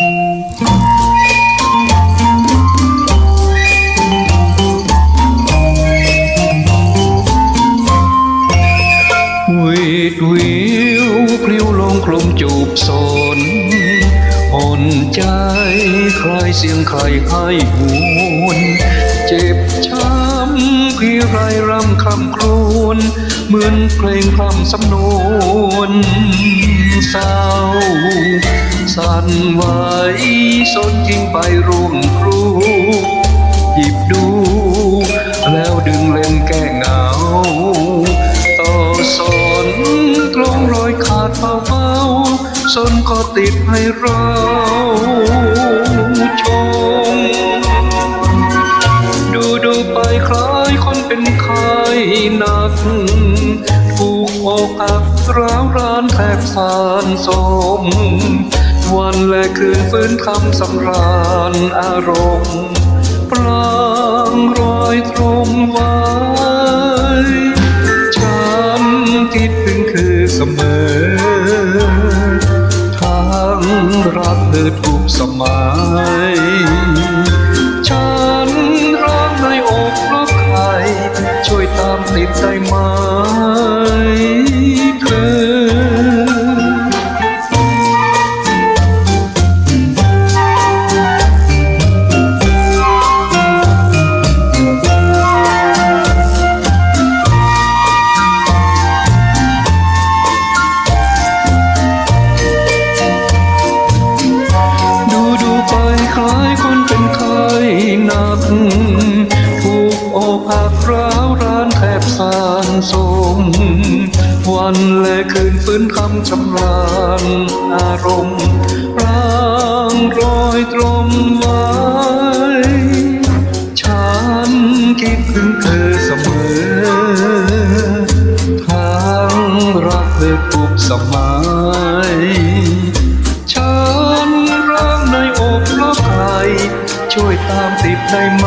วีดวิวพลิ้วลงกลมจูบสนอ่อนใจใครเสียงใครให้หวนเจ็บช้ำพี่ไรรำคำครวญ เหมือนเพลงคำสำนวนเศร้า สั่นไหวสนจริงไปร่วงครูหยิบดู แล้วดึงเล่นแก้เหงา ต่อสอนตรงรอยขาดเบาๆสนก็ติดให้เราชม ดูดูไปคล้ายคนเป็นไข้หนัก ถูกอักร้าวรานแทบสานสม วันและคืนฟื้นคำสำราญอารมณ์ปรางรอยตรงไว้ฉันคิดถึงคือเสมอทั้งรักเธอทุกสมัย ฉันรักในอกรักใครช่วยตามติดใจไหม คล้ายคนเป็นไข้หนัก ถูกโอกหักร้าวร้านแทบสานสม วันและคืนฟื้นคำชำราญอารมณ์ร่างรอยตรมไว้ ฉันคิดถึงเธอเสมอ ทั้งรักเธอทุกสมัย ช่วยตามติดได้ไหม